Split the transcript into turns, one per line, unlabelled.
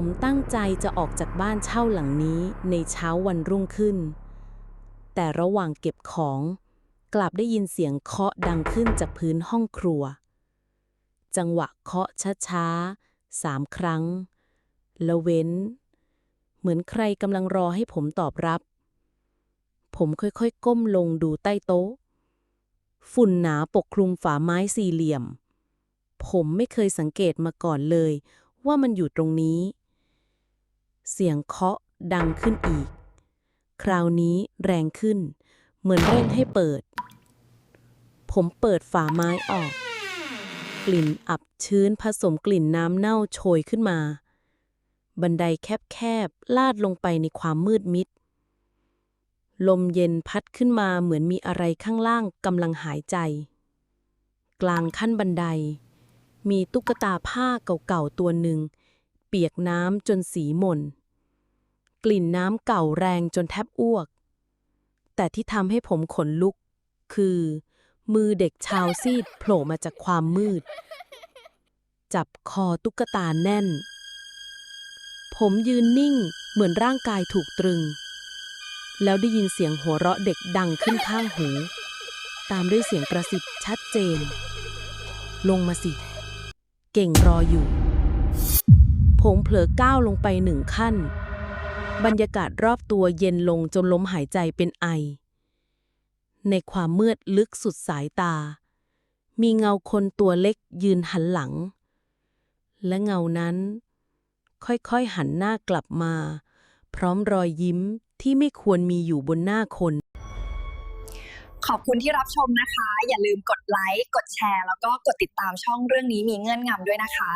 ผมตั้งใจจะออกจากบ้านเช่าหลังนี้ในเช้าวันรุ่งขึ้น แต่ระหว่างเก็บของ กลับได้ยินเสียงเคาะดังขึ้นจากพื้นห้องครัว จังหวะเคาะช้าๆสามครั้ง แล้วเว้น เหมือนใครกำลังรอให้ผมตอบรับ ผมค่อยๆ ก้มลงดูใต้โต๊ะ ฝุ่นหนาปกคลุมฝาไม้สี่เหลี่ยม ผมไม่เคยสังเกตมาก่อนเลยว่ามันอยู่ตรงนี้ เสียงเคาะดังขึ้นอีก คราวนี้แรงขึ้น เหมือนเร่งให้เปิด ผมเปิดฝาไม้ออก กลิ่นอับชื้นผสมกลิ่นน้ำเน่าโชยขึ้นมา บันไดแคบๆ ลาดลงไปในความมืดมิด ลมเย็นพัดขึ้นมาเหมือนมีอะไรข้างล่างกำลังหายใจ กลางขั้นบันได มีตุ๊กตาผ้าเก่าๆตัวหนึ่ง ปียกน้ำจนสีหม่น กลิ่นน้ำเก่าแรงจนแทบอ้วก แต่ที่ทำให้ผมขนลุก คือ มือเด็กชาวซีดโผล่มาจากความมืด จับคอตุ๊กตาแน่น ผมยืนนิ่งเหมือนร่างกายถูกตรึง แล้วได้ยินเสียงหัวเราะเด็กดังขึ้นข้างหู ตามด้วยเสียงกระซิบชัดเจน ลงมาสิ เก่งรออยู่ ผมเผลอก้าวลงไปหนึ่งขั้น บรรยากาศรอบตัวเย็นลงจนล้มหายใจเป็นไอ ในความมืดลึกสุดสายตา มีเงาคนตัวเล็กยืนหันหลัง และเงานั้น ค่อยๆหันหน้ากลับมา พร้อมรอยยิ้มที่ไม่ควรมีอยู่บนหน้าคน
ขอบคุณที่รับชมนะคะ อย่าลืมกดไลค์ กดแชร์ แล้วก็กดติดตามช่องเรื่องนี้มีเงื่อนงำด้วยนะคะ